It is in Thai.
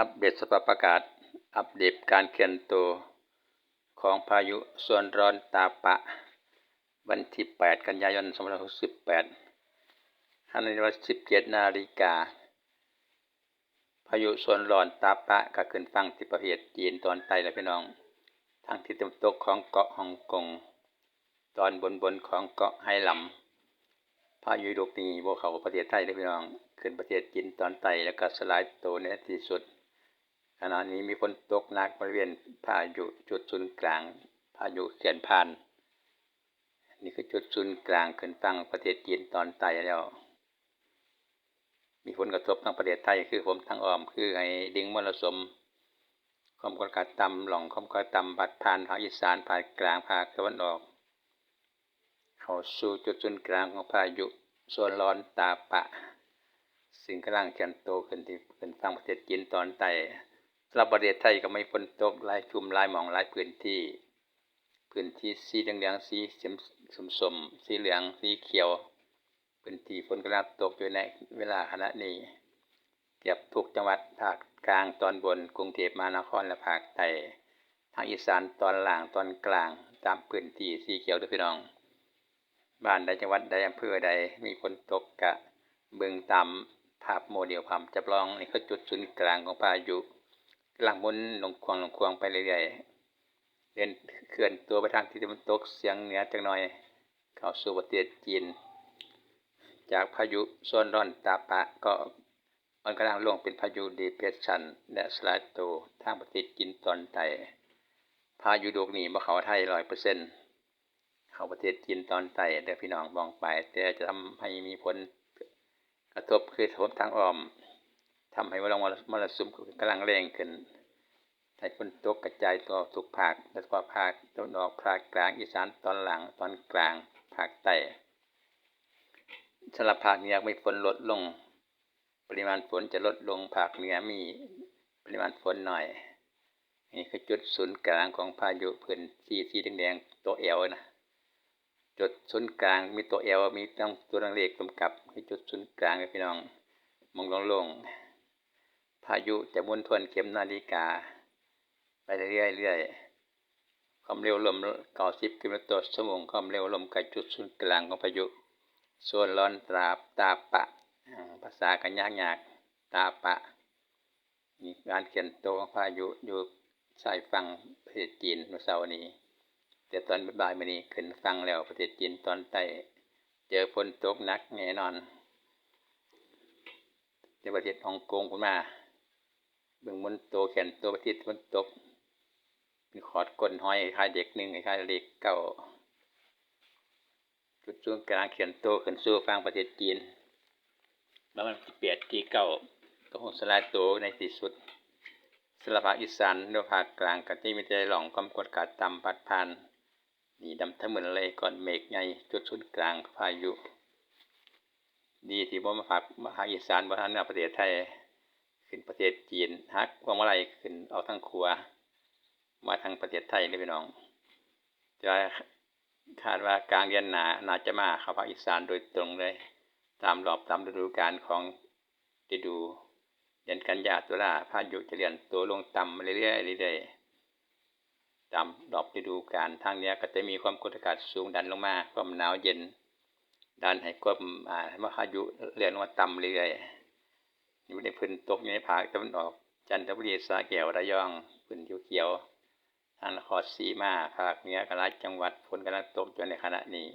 อัปเดตสภาพอากาศ อัปเดตการเคลื่อนตัวของพายุส่วนร้อนตาปะ วันที่ 8 กันยายน 2568ขณะนี้เวลา17 นาฬิกา พายุส่วนร้อนตาปะก็ขึ้นฝั่งที่ประเทศจีนตอนใต้แล้วพี่น้อง ทางทิศตะวันตกของเกาะฮ่องกง ตอนบนบนของเกาะไหหลำพายุลูกนี้บ่เขาประเทศไทยเด้อพี่น้อง ขึ้นประเทศจีนตอนใต้แล้วก็สลายตัวในที่สุด ขณะนี้มีฝนตกหนักบริเวณพายุจุดศูนย์กลางพายุเขียนผ่าน นี่คือจุดศูนย์กลางขึ้นฝั่งประเทศจีนตอนใต้แล้ว มีผลกระทบทางประเทศไทยคือผมทางอ้อมคือให้ดึงมรสุมความกดอากาศต่ำหล่องความกดอากาศต่ำบัดผ่านภาคอีสานภาคกลางภาคตะวันออกเข้าสู่จุดศูนย์กลางของพายุส่วนร้อนตาปะซึ่งกำลังเคลื่อนตัวขึ้นที่ขึ้นฝั่งประเทศจีนตอนใต้ สำหรับประเทศไทยก็ไม่ฝนตกหลายชุมหลายหม่องหลายพื้นที่ พื้นที่สีเหลืองๆสีสมๆสีเหลืองสีเขียว พื้นที่ฝนกำลังตกอยู่ในเวลาขณะนี้เกือบทุกจังหวัดภาคกลางตอนบนกรุงเทพมหานครและภาคใต้ทางอีสานตอนล่างตอนกลางตามพื้นที่สีเขียวด้อพี่น้องบ้านใดจังหวัดใดอำเภอใดมีฝนตกกะเบิ่งตามภาพโมเดลภาพจำลองนี่คือจุดศูนย์กลางของพายุ กำลังหมุนลงควงลงควงไปเรื่อยๆเดินเคลื่อนตัวไปทางทิศตะวันตกเสียงเหนือจักหน่อย เข้าสู่ประเทศจีน จากพายุโซนร้อนตาปะก็มันกำลังลงเป็นพายุดีเพรสชัน และสลายตัวทางประเทศจีนตอนใต้พายุลูกนี้บ่เขาไทย100%เขาประเทศจีนตอนใต้เด้อพี่น้องมองไป แต่จะทำให้มีผลกระทบคือทบทางอ้อม ทำให้ว่าลงมรสุมกำลังแรงขึ้นให้ฝนตกกระจายตัวทุกภาคโดยเฉพาะภาคตะวันออกภาคกลางอีสานตอนหลังตอนกลางภาคใต้สำหรับภาคเหนือมีฝนลดลง ปริมาณฝนจะลดลงภาคเหนือมีปริมาณฝนหน้อย นี่คือจุดศูนย์กลางของพายุพื้นที่สีแดงๆตัวเอวนะจุดศูนย์กลางมีตัวเอวมีต้องตัวนังเลขกำกับคือจุดศูนย์กลางพี่น้องมองลงๆ พายุจะหมุนทวนเข็มนาฬิกา ไปเรื่อยๆ ความเร็วลม90กิโลเมตรต่อชั่วโมงความเร็วลมกับจุดศูนย์กลางของพายุโซนร้อนตราบตาปะ ภาษากันยากยากตาปะนี่การเขียนตัวของพายุอยู่ชายฝั่งประเทศจีนเมื่อเช้านี้ แต่ตอนบ่ายๆมื้อนี้ขึ้นฟังแล้วประเทศจีนตอนใต้เจอฝนตกหนักแน่นอนในประเทศฮ่องกงพุ่นมา เบิ่งมันโตแขนตัวประเทศฝนตกเป็นขอดก้นห้อยคล้ายเด็กหนึ่งคล้ายเด็กเก่าจุดศูนย์กลางเขียนโตขึ้นสู่ฝั่งประเทศจีน แล้วมันเปลี่ยนที่เก่าก็คงสลายตัวในที่สุดสลับภาคอีสานหรือภาคกลางก็ที่มีใจหล่องความกดอากาศต่ำพัดผ่านนี่ดำทั้งหมดเลยก่อนเมฆใหญ่จุดศูนย์กลางพายุ ดีที่บ่มาภาคภาคอีสานบ่ทันประเทศไทย ขึ้นประเทศจีนฮักพวงมาลัยขึ้นเอาทั้งครัว มาทางประเทศไทยเลยพี่น้อง จะคาดว่ากลางเดือนหนาน่าจะมาเข้าภาคอีสานโดยตรงเลย ตามรอบตามฤดูกาลของฤดูเดือนกันยาตุลาพายุจะเลื่อนตัวลงต่ำเรื่อยๆเรื่อยๆตามรอบฤดูกาลทางเนี้ยก็จะมีความกดอากาศสูงดันลงมาความหนาวเย็นดันให้ความอ่าพายุเลื่อนลงมาต่ำเรื่อยๆ อยู่ในพื้นตกอยู่ในภาคตะวันออก จันทบุรีสระแก้วระยองพื้นเขียวๆทางนครศรีมาภาคเหนือกระลาจังหวัดฝนกำลังตกจนในขณะนี้